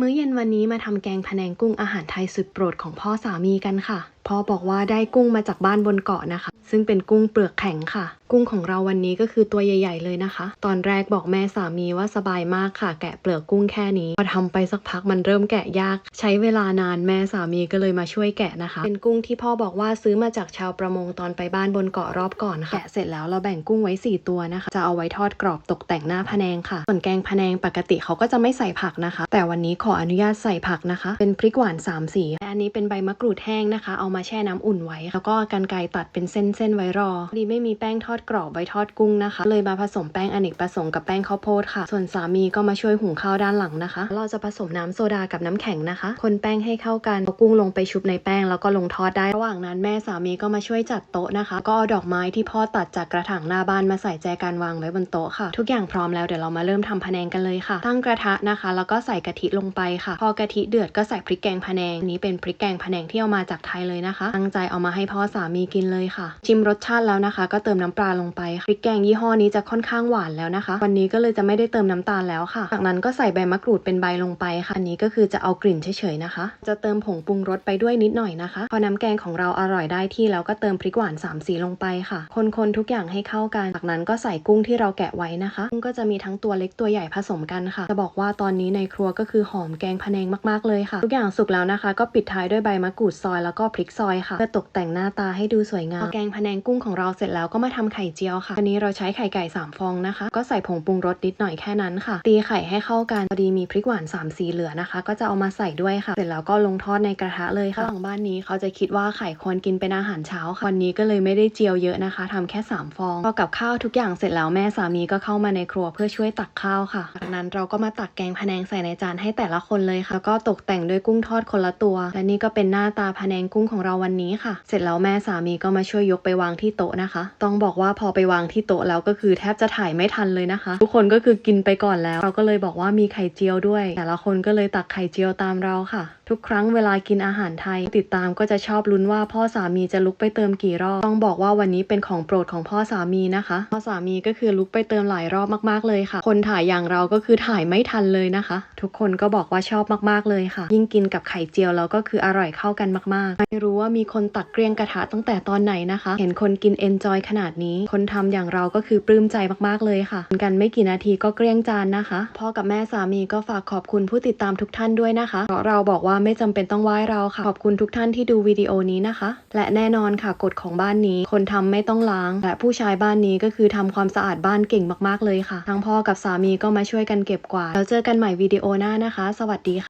มื้อเย็นวันนี้มาทำแกงพะแนงกุ้งอาหารไทยสุดโปรดของพ่อสามีกันค่ะ พ่อบอกว่าได้กุ้งมาจากบ้านบนเกาะนะคะ ซึ่งเป็นกุ้งเปลือกแข็งค่ะ กุ้งของเราวันนี้ก็คือตัวใหญ่ ๆ เลยนะคะ ตอนแรกบอกแม่สามีว่าสบายมากค่ะ แกะเปลือกกุ้งแค่นี้พอทำไปสักพักมันเริ่มแกะยาก ใช้เวลานานแม่สามีก็เลยมาช่วยแกะนะคะ เป็นกุ้งที่พ่อบอกว่าซื้อมาจากชาวประมงตอนไปบ้านบนเกาะรอบก่อนค่ะแกะเสร็จแล้วเราแบ่งกุ้งไว้สี่ตัวนะคะ จะเอาไว้ทอดกรอบตกแต่งหน้าพะแนงค่ะส่วนแกงพะแนงปกติเขาก็จะไม่ใส่ผักนะคะ แต่วันนี้ขออนุญาตใส่ผักนะคะ เป็นพริกหวานสามสีและอันนี้เป็นใบมะกรูดแห้งนะคะเอามาาแช่น้ำอุ่นไว้ แล้วก็กันไกรตัดเป็นเส้นๆไว้รอ ดีไม่มีแป้งทอดกรอบไว้ทอดกุ้งนะคะ เลยมาผสมแป้งอเนกประสงค์กับแป้งข้าวโพดค่ะ ส่วนสามีก็มาช่วยหุงข้าวด้านหลังนะคะ เราจะผสมน้ำโซดากับน้ำแข็งนะคะ คนแป้งให้เข้ากันเอากุ้งลงไปชุบในแป้งแล้วก็ลงทอดได้ ระหว่างนั้นแม่สามีก็มาช่วยจัดโต๊ะนะคะ ก็เอาดอกไม้ที่พ่อตัดจากกระถางหน้าบ้านมาใส่แจกันวางไว้บนโต๊ะค่ะ ทุกอย่างพร้อมแล้วเดี๋ยวเรามาเริ่มทำพะแนงกันเลยค่ะ ตั้งกระทะนะคะ แล้วก็ใส่กะทิลงไปค่ะ พอกะทิเดือดก็ใส่พริกแกงพะแนงอันนี้เป็นพริกแกงพะแนงที่เอามาจากไทยเลยนะคะ ตั้งใจเอามาให้พ่อสามีกินเลยค่ะ ชิมรสชาติแล้วนะคะ ก็เติมน้ำปลาลงไปพริกแกงยี่ห้อนี้จะค่อนข้างหวานแล้วนะคะ วันนี้ก็เลยจะไม่ได้เติมน้ำตาลแล้วค่ะ จากนั้นก็ใส่ใบมะกรูดเป็นใบลงไปค่ะ อันนี้ก็คือจะเอากลิ่นเฉยๆนะคะ จะเติมผงปรุงรสไปด้วยนิดหน่อยนะคะ พอน้ำแกงของเราอร่อยได้ที่แล้วก็เติมพริกหวานสามสีลงไปค่ะ คนๆทุกอย่างให้เข้ากัน จากนั้นก็ใส่กุ้งที่เราแกะไว้นะคะกุ้งก็จะมีทั้งตัวเล็กตัวใหญ่ผสมกันค่ะ จะบอกว่าตอนนี้ในครัวก็คือหอมแกงพะแนงมากๆเลยค่ะ ทุกอย่างสุกแล้วนะคะ ก็ปิดท้ายด้วยใบมะกรูดซอยแล้วก็พริกซอยค่ะเพื่อตกแต่งหน้าตาให้ดูสวยงามพอแกงพะแนงกุ้งของเราเสร็จแล้วก็มาทำไข่เจียวค่ะวันนี้เราใช้ไข่ไก่สามฟองนะคะ ก็ใส่ผงปรุงรสนิดหน่อยแค่นั้นค่ะ ตีไข่ให้เข้ากันพอดีมีพริกหวานสามสีเหลือนะคะ ก็จะเอามาใส่ด้วยค่ะ เสร็จแล้วก็ลงทอดในกระทะเลยค่ะหลังบ้านนี้เขาจะคิดว่าไข่ควรกินเป็นอาหารเช้าค่ะวันนี้ก็เลยไม่ได้เจียวเยอะนะคะทำแค่สามฟองพอกับข้าวทุกอย่างเสร็จแล้วแม่สามีก็เข้ามาในครัวเพื่อช่วยตักข้าวค่ะจากนั้นเราก็มาตักแกงพะแนงใส่ในจานให้แต่ละคนเลยค่ะแล้วก็ตกแต่งด้วยกุ้งทอดคนละตัว และนี่ก็เป็นหน้าตาพะแนงกุ้งของเราวันนี้ค่ะ เสร็จแล้วแม่สามีก็มาช่วยยกไปวางที่โต๊ะนะคะ ต้องบอกว่าพอไปวางที่โต๊ะแล้วก็คือแทบจะถ่ายไม่ทันเลยนะคะ ทุกคนก็คือกินไปก่อนแล้ว เราก็เลยบอกว่ามีไข่เจียวด้วย แต่ละคนก็เลยตักไข่เจียวตามเราค่ะ ทุกครั้งเวลากินอาหารไทย ติดตามก็จะชอบลุ้นว่าพ่อสามีจะลุกไปเติมกี่รอบ ต้องบอกว่าวันนี้เป็นของโปรดของพ่อสามีนะคะ พ่อสามีก็คือลุกไปเติมหลายรอบมากๆเลยค่ะ คนถ่ายอย่างเราก็คือถ่ายไม่ทันเลยนะคะ ทุกคนก็บอกว่าชอบมากๆเลยค่ะ ยิ่งกินกับไข่เจียวแล้วก็คืออร่อยเข้ากันมากๆไม่รูู้้ว่ามีคนตักเกรียงกระทะตั้งแต่ตอนไหนนะคะ เห็นคนกินเอนจอยขนาดนี้ คนทำอย่างเราก็คือปลื้มใจมากๆเลยค่ะกินกันไม่กี่นาทีก็เกลี้ยงจานนะคะ พ่อกับแม่สามีก็ฝากขอบคุณผู้ติดตามทุกท่านด้วยนะคะ เพราะเราบอกว่าไม่จำเป็นต้องไหว้เราค่ะ ขอบคุณทุกท่านที่ดูวิดีโอนี้นะคะ และแน่นอนค่ะกฎของบ้านนี้ คนทำไม่ต้องล้าง และผู้ชายบ้านนี้ก็คือทำความสะอาดบ้านเก่งมากๆเลยค่ะ ทั้งพ่อกับสามีก็มาช่วยกันเก็บกวาดแล้วเจอกันใหม่วิดีโอหน้านะคะ สวัสดีค่ะ